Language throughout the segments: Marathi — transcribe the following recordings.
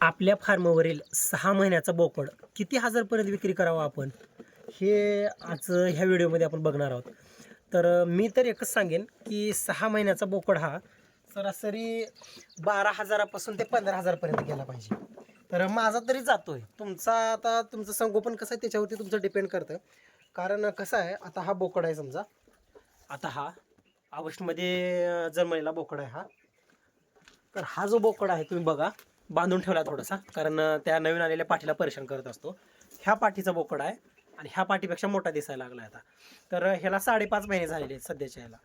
आपल्या फार्मवरील सहा महिन्याचा बोकड किती हजारपर्यंत विक्री करावा आपण? हे आज ह्या व्हिडिओमध्ये आपण बघणार आहोत. तर मी तर एकच सांगेन की सहा महिन्याचा बोकड हा सरासरी बारा हजारापासून ते पंधरा हजारपर्यंत गेला पाहिजे. तर माझा तरी जातो आहे तुमचा आता तुमचं संगोपन कसं आहे त्याच्यावरती तुमचं डिपेंड करतं. कारण कसं आहे आता हा बोकड आहे समजा. आता हा ऑगस्टमध्ये जन्मलेला बोकड आहे हा. तर हा जो बोकड आहे तुम्ही बघा. बांधून ठेवला थोडासा कारण त्या नवीन आलेल्या पाठीला परेशान करत असतो. ह्या पाठीचा बोकड आहे आणि ह्या पाठीपेक्षा मोठा दिसायला लागला आता. तर ह्याला साडेपाच महिने झालेले आहेत सध्याच्या ह्याला.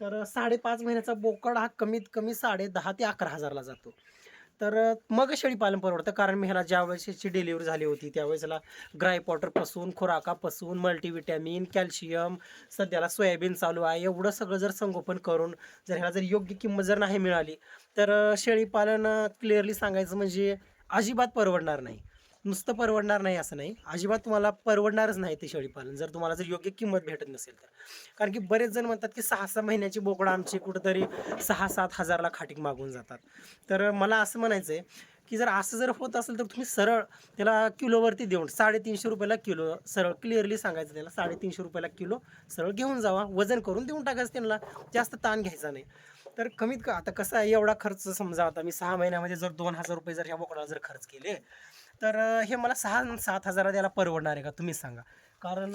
तर साडेपाच महिन्याचा बोकड हा कमीत कमी साडे दहा ते अकरा हजारला जातो. तर मग शेळी पालन परवडतं कारण मी ह्याला ज्या याची डिलिव्हरी झाली होती त्यावेळेस ह्याला ग्राय पॉटरपासून खुराकापासून मल्टीविटॅमिन कॅल्शियम सध्याला सोयाबीन चालू आहे. एवढं सगळं जर संगोपन करून जर ह्याला जर योग्य किंमत जर नाही मिळाली तर शेळी शेळीपालन क्लिअरली सांगायचं म्हणजे अजिबात परवडणार नाही. नुसतं परवडणार नाही असं नाही. अजिबात तुम्हाला परवडणारच नाही ते शेळीपालन. जर तुम्हाला जर योग्य किंमत भेटत नसेल तर. कारण की बरेच जण म्हणतात की सहा सहा महिन्याची बोकडं आमची कुठंतरी सहा सात हजारला खाटीक मागून जातात. तर मला असं म्हणायचं आहे की जर असं जर होत असेल तर तुम्ही सरळ त्याला किलोवरती देऊन साडेतीनशे रुपयाला किलो सरळ क्लिअरली सांगायचं त्याला साडेतीनशे रुपयाला किलो सरळ घेऊन जावा. वजन करून देऊन टाकायचं त्यांना. जास्त ताण घ्यायचा नाही. तर कमीत आता कसं आहे एवढा खर्च समजा आता मी सहा महिन्यामध्ये जर दोन हजार रुपये जर ह्या बोकडाला जर खर्च केले तर हे मला सहा सात हजारात याला परवडणार आहे का? तुम्ही सांगा. कारण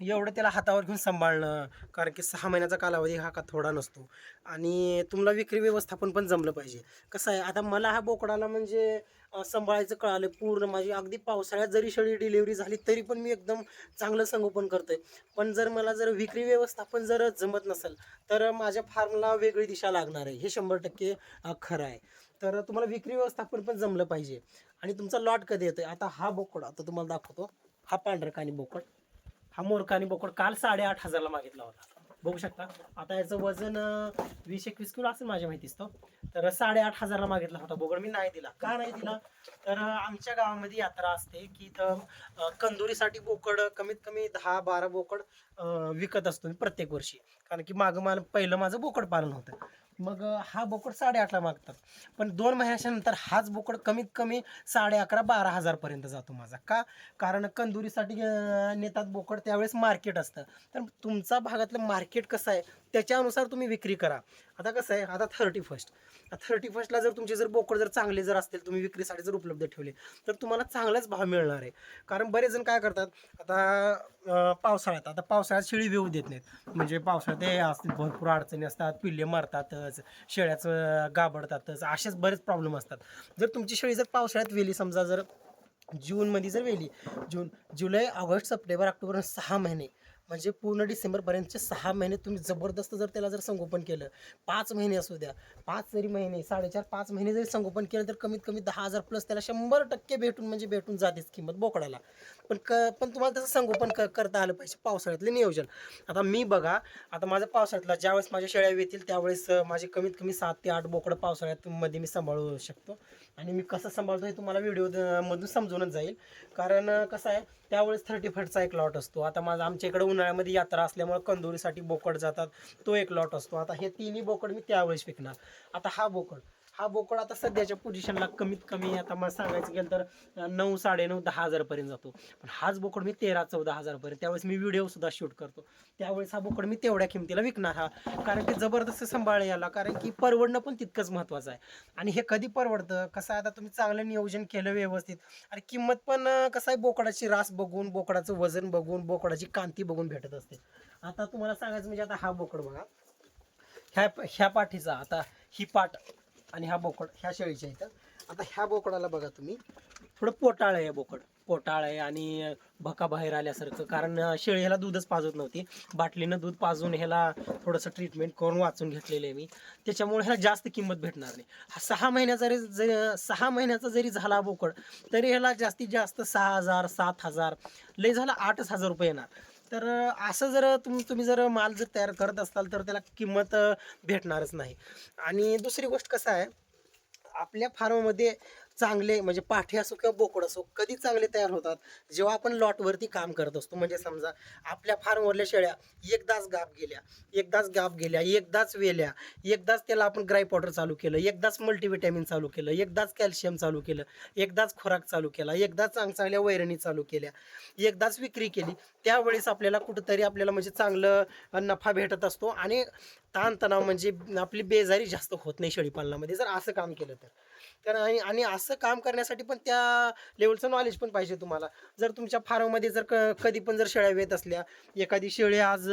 एवढं त्याला हातावर घेऊन सांभाळणं कारण की सहा महिन्याचा कालावधी हा का थोडा नसतो. आणि तुम्हाला विक्री व्यवस्थापन पण जमलं पाहिजे. कसं आहे आता मला हा बोकडाला म्हणजे सांभाळायचं कळालं पूर्ण. माझी अगदी पावसाळ्यात जरी शेळी डिलिव्हरी झाली तरी पण मी एकदम चांगलं संगोपन करतोय. पण जर मला जर विक्री व्यवस्थापन जर जमत नसेल तर माझ्या फार्मला वेगळी दिशा लागणार आहे. हे शंभर टक्के खरं आहे. तर तुम्हाला विक्री व्यवस्थापन पण जमलं पाहिजे. आणि तुमचा लॉट कधी येतोय? आता हा बोकड आता तुम्हाला दाखवतो. हा पांढरकानी बोकड. हा मोरकानी बोकड काल साडेआठ हजारला मागितला होता. बघू शकता. आता याचं वजन वीस एकवीस किलो असेल माझ्या माहितीच तो. तर साडेआठ हजारला मागितला होता. बोकड मी नाही दिला. का नाही दिला? तर आमच्या गावामध्ये यात्रा असते की इथं कंदुरीसाठी बोकड कमीत कमी दहा बारा बोकड विकत असतो मी प्रत्येक वर्षी. कारण की मागं मला पहिलं माझं बोकड पालन होतं. मग हा बोकड साडेआठला मागतात. पण दोन महिन्याच्या नंतर हाच बोकड कमीत कमी साडे अकरा बारा हजारपर्यंत जातो माझा. का? कारण कंदुरीसाठी नेतात बोकड त्यावेळेस मार्केट असतं. तर तुमचा भागातलं मार्केट कसं आहे त्याच्यानुसार तुम्ही विक्री करा. आता कसं आहे आता थर्टी फर्स्ट थर्टी फर्स्टला जर तुमचे जर बोकड जर चांगले जर असतील तुम्ही विक्रीसाठी जर उपलब्ध ठेवले तर तुम्हाला चांगलाच भाव मिळणार आहे. कारण बरेच जण काय करतात आता पावसाळ्यात आता पावसाळ्यात शेळी येऊ देत नाहीत. म्हणजे पावसाळ्यात हे असतील भरपूर अडचणी असतात पिल्ले मारतात मारतातच शेळ्याचं गाबडतातच असेच बरेच प्रॉब्लेम असतात. जर तुमची शेळी जर पावसाळ्यात वेली समजा जर जूनमध्ये जर वेली जून जुलै ऑगस्ट सप्टेंबर ऑक्टोबर सहा महिने म्हणजे पूर्ण डिसेंबरपर्यंतचे सहा महिने तुम्ही जबरदस्त जर त्याला जर संगोपन केलं पाच महिने असू द्या पाच जरी महिने साडेचार पाच महिने जरी संगोपन केलं तर कमीत कमी दहा हजार प्लस त्याला शंभर टक्के भेटून म्हणजे भेटून जातेच किंमत बोकडाला. पण क पण तुम्हाला त्याचं संगोपन क करता आलं पाहिजे पावसाळ्यातले नियोजन. आता मी बघा आता माझं पावसाळ्यातला ज्यावेळेस माझ्या शेळ्या येतील त्यावेळेस माझे कमीत कमी सात ते आठ बोकडं पावसाळ्यात मध्ये मी सांभाळू शकतो. आणि मी कसं सांभाळतो हे तुम्हाला व्हिडिओ मधून समजूनच जाईल. कारण कसं आहे त्यावेळेस थर्टी फटचा एक लॉट असतो. आता माझा आमच्या इकडे उन्हाळ्यामध्ये यात्रा असल्यामुळे कंदोरीसाठी बोकड जातात तो एक लॉट असतो. आता हे तिन्ही बोकड मी त्यावेळेस विकणार. आता हा बोकड हा बोकड आता सध्याच्या पोझिशनला कमीत कमी आता मला सांगायचं गेलं तर नऊ साडेनऊ दहा हजारपर्यंत जातो. पण हाच बोकड मी तेरा चौदा हजारपर्यंत त्यावेळेस मी व्हिडिओ सुद्धा शूट करतो. त्यावेळेस हा बोकड मी तेवढ्या किमतीला विकणार हा. कारण की जबरदस्त सांभाळ याला कारण की परवडणं पण तितकंच महत्त्वाचं आहे. आणि हे कधी परवडतं? कसं आहे? आता तुम्ही चांगलं नियोजन केलं व्यवस्थित. आणि किंमत पण कसं आहे? बोकडाची रास बघून बोकडाचं वजन बघून बोकडाची कांती बघून भेटत असते. आता तुम्हाला सांगायचं म्हणजे आता हा बोकड बघा. ह्या ह्या पाठीचा आता ही पाठ आणि हा बोकड ह्या शेळीच्या इथं. आता ह्या बोकडाला बघा तुम्ही. थोडं पोटाळ आहे बोकड. पोटाळ आहे आणि भका बाहेर आल्यासारखं. कारण शेळी ह्याला दूधच पाजत नव्हती. बाटलीनं दूध पाजून ह्याला थोडंसं ट्रीटमेंट करून वाचून घेतलेलं आहे मी. त्याच्यामुळे ह्याला जास्त किंमत भेटणार नाही. हा सहा महिन्याचा जरी ज सहा महिन्याचा जरी झाला बोकड तरी ह्याला जास्तीत जास्त सहा हजार सात हजार लय झाला आठच हजार रुपये येणार. तर असं जर तुम तुम्ही जर माल जर तयार करत असाल तर त्याला किंमत भेटणारच नाही. आणि दुसरी गोष्ट कसं आहे आपल्या फार्ममध्ये चांगले म्हणजे पाठी असो किंवा बोकड असो कधी चांगले तयार होतात? जेव्हा आपण लॉटवरती काम करत असतो म्हणजे समजा आपल्या फार्मवरल्या शेळ्या एकदाच गाप गेल्या एकदाच गाप गेल्या एकदाच वेल्या एकदाच त्याला आपण ग्राय पावडर चालू केलं एकदाच मल्टीव्हिटॅमिन चालू केलं एकदाच कॅल्शियम चालू केलं एकदाच खुराक चालू केला एकदाच चांग चांगल्या वैरणी चालू केल्या एकदाच विक्री केली त्यावेळेस आपल्याला कुठंतरी आपल्याला म्हणजे चांगलं नफा भेटत असतो आणि ताणतणाव म्हणजे आपली बेजारी जास्त होत नाही शेळीपालनामध्ये. जर असं काम केलं तर. कारण आणि आणि असं काम करण्यासाठी पण त्या लेवलचं नॉलेज पण पाहिजे तुम्हाला. जर तुमच्या फार्ममध्ये जर क कधी पण जर शेळ्या वेत असल्या एखादी शेळी आज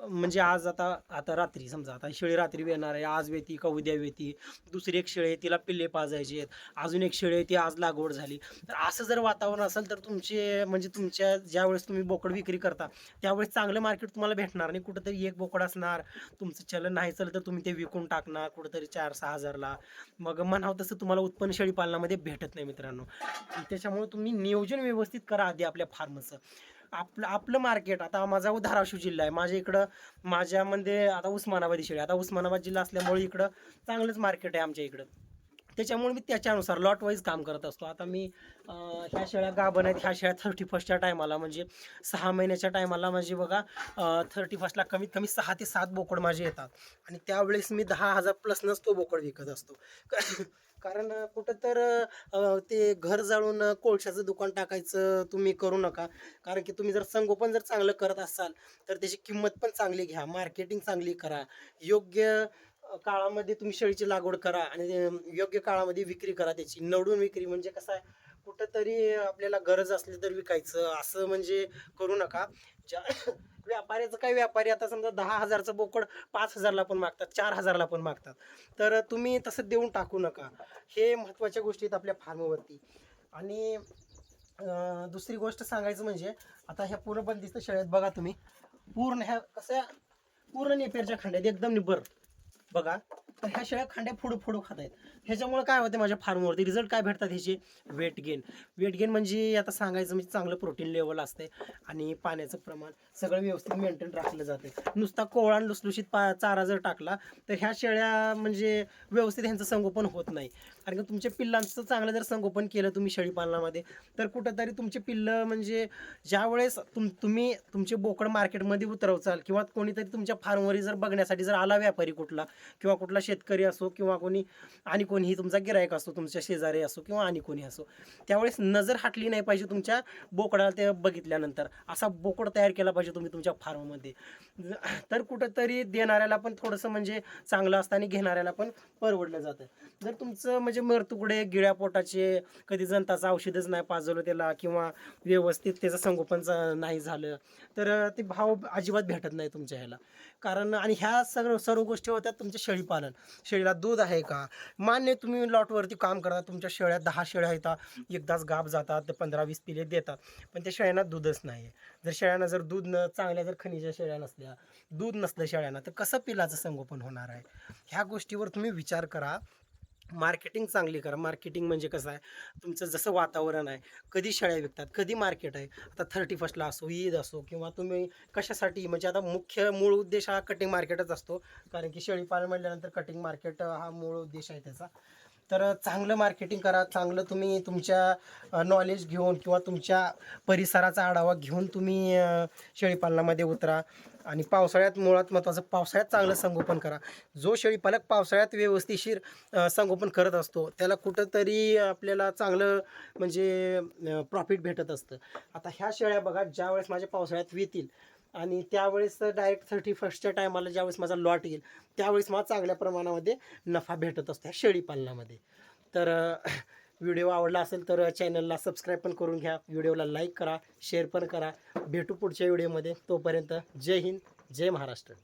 म्हणजे आज आता आता रात्री समजा आता शेळी रात्री येणार आहे आज वेती का उद्या वेती दुसरी एक शेळी आहे तिला पिल्ले पाजायचे आहेत अजून एक शेळी आहे ती आज लागवड झाली. तर असं जर वातावरण असेल तर तुमचे म्हणजे तुमच्या ज्यावेळेस तुम्ही बोकड विक्री करता त्यावेळेस चांगलं मार्केट तुम्हाला भेटणार नाही. कुठंतरी एक बोकड असणार तुमचं चलन नाही चल तर तुम्ही ते विकून टाकणार कुठंतरी चार सहा हजारला. मग म्हणावं तसं तुम्हाला उत्पन्न शेळी पालनामध्ये भेटत नाही मित्रांनो. त्याच्यामुळे तुम्ही नियोजन व्यवस्थित करा आधी आपल्या फार्मचं. आपलं आपलं मार्केट आता माझा धाराशिव जिल्हा आहे. माझ्या इकडं माझ्यामध्ये आता उस्मानाबादी शेळी आता उस्मानाबाद जिल्हा असल्यामुळे इकडं चांगलंच मार्केट आहे आमच्या इकडं. त्याच्यामुळे मी त्याच्यानुसार लॉट वाईज काम करत असतो. आता मी ह्या शेळ्या गाभण आहेत. ह्या शेळ्या थर्टी फर्स्टच्या टायमाला म्हणजे सहा महिन्याच्या टायमाला म्हणजे बघा थर्टी फर्स्टला कमीत कमी सहा ते सात बोकड माझे येतात. आणि त्यावेळेस मी दहा हजार प्लसनच तो बोकड विकत असतो. कारण कुठं तर ते घर जाळून कोळशाचं दुकान टाकायचं तुम्ही करू नका. कारण की तुम्ही जर संगोपन जर चांगलं करत असाल तर त्याची किंमत पण चांगली घ्या. मार्केटिंग चांगली करा. योग्य काळामध्ये तुम्ही शेळीची लागवड करा आणि योग्य काळामध्ये विक्री करा त्याची. नवडून विक्री म्हणजे कसं आहे कुठंतरी आपल्याला गरज असली तर विकायचं. असं म्हणजे करू नका. ज्या व्यापाऱ्याचं काय व्यापारी आता समजा दहा हजारचं बोकड पाच हजारला पण मागतात चार हजारला पण मागतात. तर तुम्ही तसं देऊन टाकू नका. हे महत्त्वाच्या गोष्टी आहेत आपल्या फार्मवरती. आणि दुसरी गोष्ट सांगायचं म्हणजे आता ह्या पूर्ण बंदिस्त शेळ्यात बघा तुम्ही. पूर्ण ह्या कशा पूर्ण नेपेरच्या खांड्यात एकदम निबर बघा. तर ह्या शेळ्या खांड्या फोडू फोडू खात आहेत. ह्याच्यामुळे काय होते माझ्या फार्मवरती रिझल्ट काय भेटतात ह्याचे? वेट गेन वेट गेन म्हणजे आता सांगायचं म्हणजे चांगलं प्रोटीन लेवल असते आणि पाण्याचं प्रमाण सगळं व्यवस्थित मेंटेन राखलं जाते. नुसता कोवळा लुसलुशीत पा चारा जर टाकला तर ह्या शेळ्या म्हणजे व्यवस्थित ह्यांचं संगोपन होत नाही. कारण की तुमच्या पिल्लांचं चांगलं जर संगोपन केलं तुम्ही शेळीपालनामध्ये तर कुठंतरी तुमचे पिल्लं म्हणजे ज्यावेळेस तुम तुम्ही तुमचे बोकड मार्केटमध्ये उतरवचाल किंवा कोणीतरी तुमच्या फार्मवर जर बघण्यासाठी जर आला व्यापारी कुठला किंवा कुठला शेतकरी असो किंवा कोणी आणि कोणीही तुमचा गिरायक असो तुमच्या शेजारी असो किंवा आणि कोणी असो त्यावेळेस नजर हटली नाही पाहिजे तुमच्या बोकडाला ते बघितल्यानंतर. असा बोकड तयार केला पाहिजे तुम्ही तुमच्या फार्ममध्ये. तर कुठंतरी देणाऱ्याला पण थोडंसं म्हणजे चांगलं असतं आणि घेणाऱ्याला पण परवडलं जातं. जर तुमचं म्हणजे मरतुकडे गिळ्या पोटाचे कधी जनताचं औषधच नाही पाजवलं त्याला किंवा व्यवस्थित त्याचं संगोपन नाही झालं तर ते भाव अजिबात भेटत नाही तुमच्या ह्याला. कारण आणि ह्या सगळं सर्व गोष्टी होत्या तुमच्या शेळीपालन. शेळीला दूध आहे का? मान्य तुम्ही लॉटवरती काम करता तुमच्या शेळ्या दहा शेळ्या येतात एकदाच गाप जातात ते पंधरा वीस पिले देतात. पण त्या शेळ्यांना दूधच नाही आहे जर शेळ्यांना जर दूध न चांगल्या जर खनिजा शेळ्या नसल्या दूध नसलं शेळ्यांना तर कसं पिलाचं संगोपन होणार आहे? ह्या गोष्टीवर तुम्ही विचार करा. मार्केटिंग चांगली करा. मार्केटिंग म्हणजे कसं आहे? तुमचं जसं वातावरण आहे कधी शेळ्या विकतात कधी मार्केट आहे आता थर्टी फर्स्टला असो ईद असो किंवा तुम्ही कशासाठी म्हणजे आता मुख्य मूळ उद्देश हा कटिंग मार्केटच असतो. कारण की शेळीपालन म्हटल्यानंतर कटिंग मार्केट हा मूळ उद्देश आहे त्याचा. तर चांगलं मार्केटिंग करा चांगलं तुम्ही तुमच्या नॉलेज घेऊन किंवा तुमच्या परिसराचा आढावा घेऊन तुम्ही शेळीपालनामध्ये उतरा. आणि पावसाळ्यात मुळात महत्त्वाचं पावसाळ्यात चांगलं संगोपन करा. जो शेळीपालक पावसाळ्यात व्यवस्थिशीर संगोपन करत असतो त्याला कुठंतरी आपल्याला चांगलं म्हणजे प्रॉफिट भेटत असतं. आता ह्या शेळ्या बघा ज्यावेळेस माझ्या पावसाळ्यात येतील आणि त्यावेळेस डायरेक्ट थर्टी फर्स्टच्या टायमाला ज्यावेळेस माझा लॉट येईल त्यावेळेस मला चांगल्या प्रमाणामध्ये नफा भेटत असतो ह्या शेळीपालनामध्ये तर व्हिडिओ आवडला असेल तर चॅनलला सबस्क्राईब पण करून घ्या व्हिडिओला लाईक करा शेअर पण करा. भेटू पुढच्या व्हिडिओमध्ये तोपर्यंत जय हिंद जय महाराष्ट्र.